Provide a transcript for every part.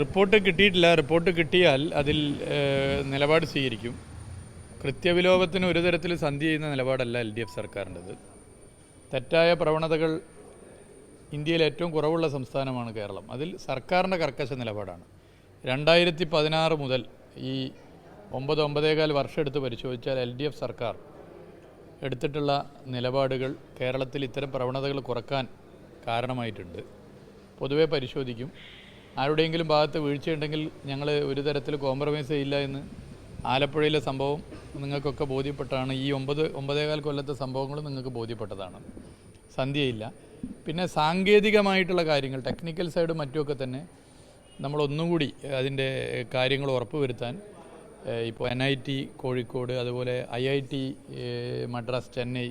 Report കിട്ടിയിട്ടില്ല. Report കിട്ടിയാൽ അതിൽ നിലപാട് സ്വീകരിക്കും. കൃത്യവിലോപത്തിന് ഒരു തരത്തിൽ സന്ധി ചെയ്യുന്ന നിലപാടല്ല എൽ ഡി എഫ് സർക്കാരിന്റെത്. തെറ്റായ പ്രവണതകൾ ഇന്ത്യയിൽ ഏറ്റവും കുറവുള്ള സംസ്ഥാനമാണ് കേരളം. അതിൽ സർക്കാരിന്റെ കർക്കശ നിലപാടാണ്. രണ്ടായിരത്തി പതിനാറ് മുതൽ ഈ ഒമ്പത് ഒമ്പതേകാൽ വർഷം എടുത്ത് പരിശോധിച്ചാൽ എൽ ഡി എഫ് സർക്കാർ എടുത്തിട്ടുള്ള നിലപാടുകൾ കേരളത്തിൽ ഇത്തരം പ്രവണതകൾ കുറയ്ക്കാൻ കാരണമായിട്ടുണ്ട്. പൊതുവെ പരിശോധിക്കും. ആരുടെയെങ്കിലും ഭാഗത്ത് വീഴ്ചയുണ്ടെങ്കിൽ ഞങ്ങൾ ഒരു തരത്തിൽ കോംപ്രമൈസ് ചെയ്യില്ല എന്ന് ആലപ്പുഴയിലെ സംഭവം നിങ്ങൾക്കൊക്കെ ബോധ്യപ്പെട്ടാണ്. ഈ ഒമ്പത് ഒമ്പതേകാൽ കൊല്ലത്തെ സംഭവങ്ങളും നിങ്ങൾക്ക് ബോധ്യപ്പെട്ടതാണ്. സന്ധ്യയില്ല. പിന്നെ സാങ്കേതികമായിട്ടുള്ള കാര്യങ്ങൾ ടെക്നിക്കൽ സൈഡും മറ്റുമൊക്കെ തന്നെ നമ്മൾ ഒന്നും കൂടി അതിന്റെ കാര്യങ്ങൾ ഉറപ്പുവരുത്താൻ ഇപ്പോൾ എൻ ഐ ടി കോഴിക്കോട് അതുപോലെ I I T Madras Chennai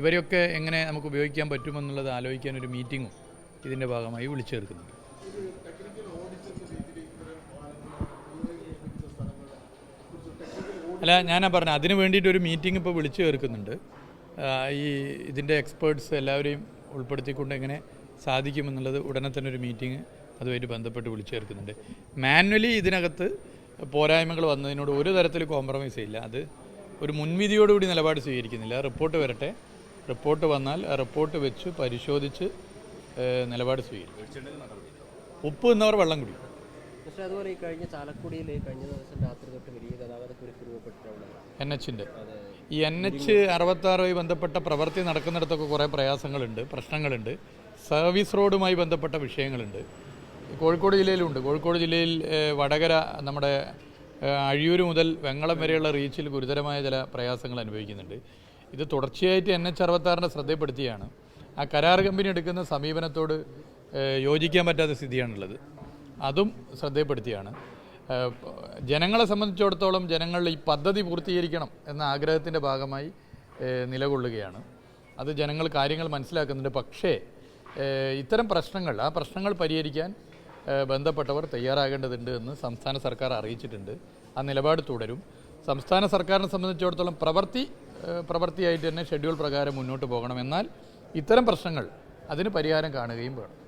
ഇവരെയൊക്കെ എങ്ങനെ നമുക്ക് ഉപയോഗിക്കാൻ പറ്റുമെന്നുള്ളത് ആലോചിക്കാൻ ഒരു മീറ്റിങ്ങും ഇതിന്റെ ഭാഗമായി വിളിച്ചു ചേർക്കുന്നുണ്ട്. അല്ല ഞാനാ പറഞ്ഞത് അതിന് വേണ്ടിയിട്ട് ഒരു മീറ്റിംഗ് ഇപ്പോൾ വിളിച്ചു ചേർക്കുന്നുണ്ട്. ഈ ഇതിന്റെ എക്സ്പേർട്സ് എല്ലാവരെയും ഉൾപ്പെടുത്തിക്കൊണ്ട് എങ്ങനെ സാധിക്കുമെന്നുള്ളത് ഉടനെ തന്നെ ഒരു മീറ്റിംഗ് അതുമായിട്ട് ബന്ധപ്പെട്ട് വിളിച്ചു ചേർക്കുന്നുണ്ട്. മാനുവലി ഇതിനകത്ത് പോരായ്മകൾ വന്നതിനോട് ഒരു തരത്തിൽ കോംപ്രമൈസ് ഇല്ല. അത് ഒരു മുൻവിധിയോടുകൂടി നിലപാട് സ്വീകരിക്കുന്നില്ല. റിപ്പോർട്ട് വരട്ടെ. റിപ്പോർട്ട് വന്നാൽ ആ റിപ്പോർട്ട് വെച്ച് പരിശോധിച്ച് നിലപാട് സ്വീകരിക്കും. ഉപ്പ് എന്നവർ വെള്ളം കുടിക്കും. പക്ഷേ അതുപോലെ ഈ കഴിഞ്ഞ ചാലക്കുടിയിൽ കഴിഞ്ഞ ദിവസം രാത്രി തൊട്ട് വലിയ ഗതാഗത കുരുക്ക് രൂപപ്പെട്ടിട്ടുണ്ട് എൻ എച്ചിന്റെ ഈ എൻ എച്ച് അറുപത്താറുമായി ബന്ധപ്പെട്ട പ്രവൃത്തി നടക്കുന്നിടത്തൊക്കെ കുറേ പ്രയാസങ്ങളുണ്ട് പ്രശ്നങ്ങളുണ്ട്. സർവീസ് റോഡുമായി ബന്ധപ്പെട്ട വിഷയങ്ങളുണ്ട്. കോഴിക്കോട് ജില്ലയിലുണ്ട്. കോഴിക്കോട് ജില്ലയിൽ വടകര നമ്മുടെ അഴിയൂർ മുതൽ വെങ്ങളം വരെയുള്ള റീച്ചിൽ ഗുരുതരമായ ചില പ്രയാസങ്ങൾ അനുഭവിക്കുന്നുണ്ട്. ഇത് തുടർച്ചയായിട്ട് എൻ എച്ച് അറുപത്താറിന്റെ ശ്രദ്ധപ്പെടുത്തിയാണ് ആ കരാർ കമ്പനി എടുക്കുന്ന സമീപനത്തോട് യോജിക്കാൻ പറ്റാത്ത സ്ഥിതിയാണുള്ളത്. അതും ശ്രദ്ധയപ്പെടുത്തിയാണ്. ജനങ്ങളെ സംബന്ധിച്ചിടത്തോളം ജനങ്ങൾ ഈ പദ്ധതി പൂർത്തീകരിക്കണം എന്ന ആഗ്രഹത്തിന്റെ ഭാഗമായി നിലകൊള്ളുകയാണ്. അത് ജനങ്ങൾ കാര്യങ്ങൾ മനസ്സിലാക്കുന്നുണ്ട്. പക്ഷേ ഇത്തരം പ്രശ്നങ്ങൾ ആ പ്രശ്നങ്ങൾ പരിഹരിക്കാൻ ബന്ധപ്പെട്ടവർ തയ്യാറാകേണ്ടതുണ്ട് എന്ന് സംസ്ഥാന സർക്കാർ അറിയിച്ചിട്ടുണ്ട്. ആ നിലപാട് തുടരും. സംസ്ഥാന സർക്കാരിനെ സംബന്ധിച്ചിടത്തോളം പ്രവൃത്തി പ്രവൃത്തിയായിട്ട് തന്നെ ഷെഡ്യൂൾ പ്രകാരം മുന്നോട്ട് പോകണം. എന്നാൽ ഇത്തരം പ്രശ്നങ്ങൾ അതിന് പരിഹാരം കാണുകയും വേണം.